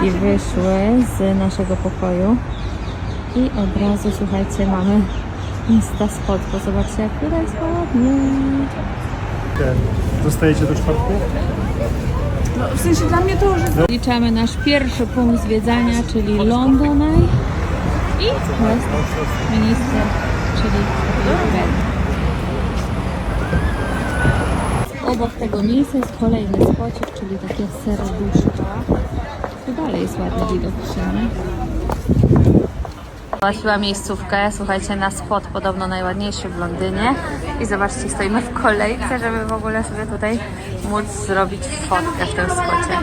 Dziewczynki wyszły z naszego pokoju i od razu, słuchajcie, mamy Insta spot, bo zobaczcie, jak tutaj jest ładnie. Ten. Zostajecie do czwartku? No, w sensie dla mnie to, że Liczamy nasz pierwszy punkt zwiedzania, czyli London Eye i Westminster, czyli Bed. Obok tego miejsca jest kolejny spocik, czyli takie serduszka. Tu dalej jest ładny widok sumie. Załatwiła miejscówkę, słuchajcie, na spot podobno najładniejszy w Londynie. I zobaczcie, stoimy w kolejce, żeby w ogóle sobie tutaj móc zrobić fotkę w tym spocie.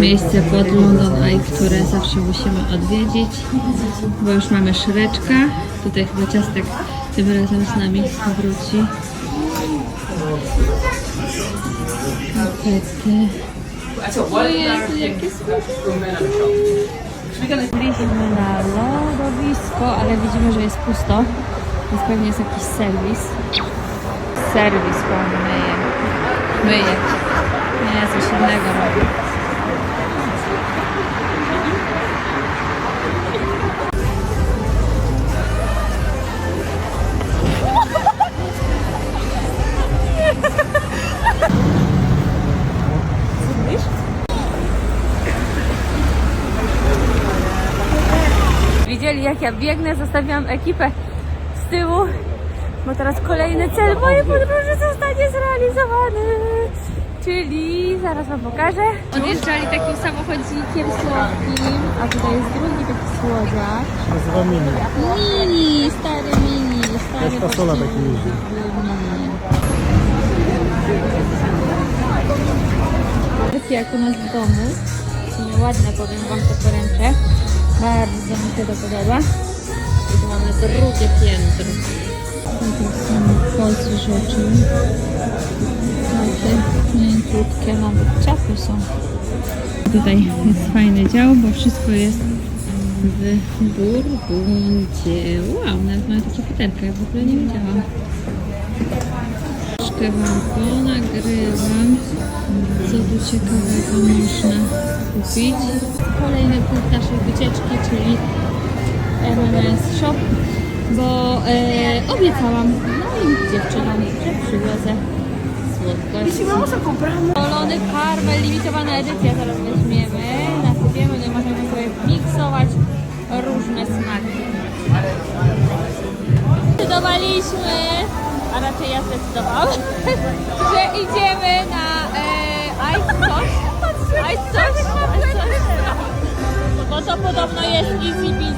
Miejsce pod London Eye, które zawsze musimy odwiedzić, bo już mamy szreczka. Tutaj chyba ciastek tym razem z nami wróci. Tapety. Jezu, jakie Byliśmy na lodowisko, ale widzimy, że jest pusto, więc pewnie jest jakiś serwis. Serwis pan myje. Myje. Nie, coś innego robi. Widzieli jak ja biegnę, zostawiam ekipę z tyłu, bo teraz kolejny cel mojej podróży zostanie zrealizowany. Czyli zaraz wam pokażę. Odjeżdżali takim samochodzikiem słodkim, a tutaj jest drugi taki słodziak. Nazywa mini. Mini, stary mini, stary fasola poczciwy taki mini. Takie jak u nas w domu. Ładne, powiem wam te poręcze. Bardzo mi się to podoba. I tu mamy drugie piętro. Takie są kolce rzeczy. Takie mięciutkie, nawet czapy są. Tutaj jest fajny dział, bo wszystko jest w Burgundzie. Wow, nawet ma takie futerka, ja w ogóle nie wiedziałam. Troszkę wam tu ciekawego można kupić. Kolejny punkt naszej wycieczki, czyli M&S Shop, bo e, obiecałam moim dziewczynom, że przywiozę słodkości. Solony karmel, limitowana edycja, zaraz weźmiemy, nasypiemy, no i możemy sobie miksować różne smaki. Zdecydowaliśmy, a raczej ja zdecydowałam, że idziemy na e, ice coś, ice coś, coś, bo to podobno jest easy.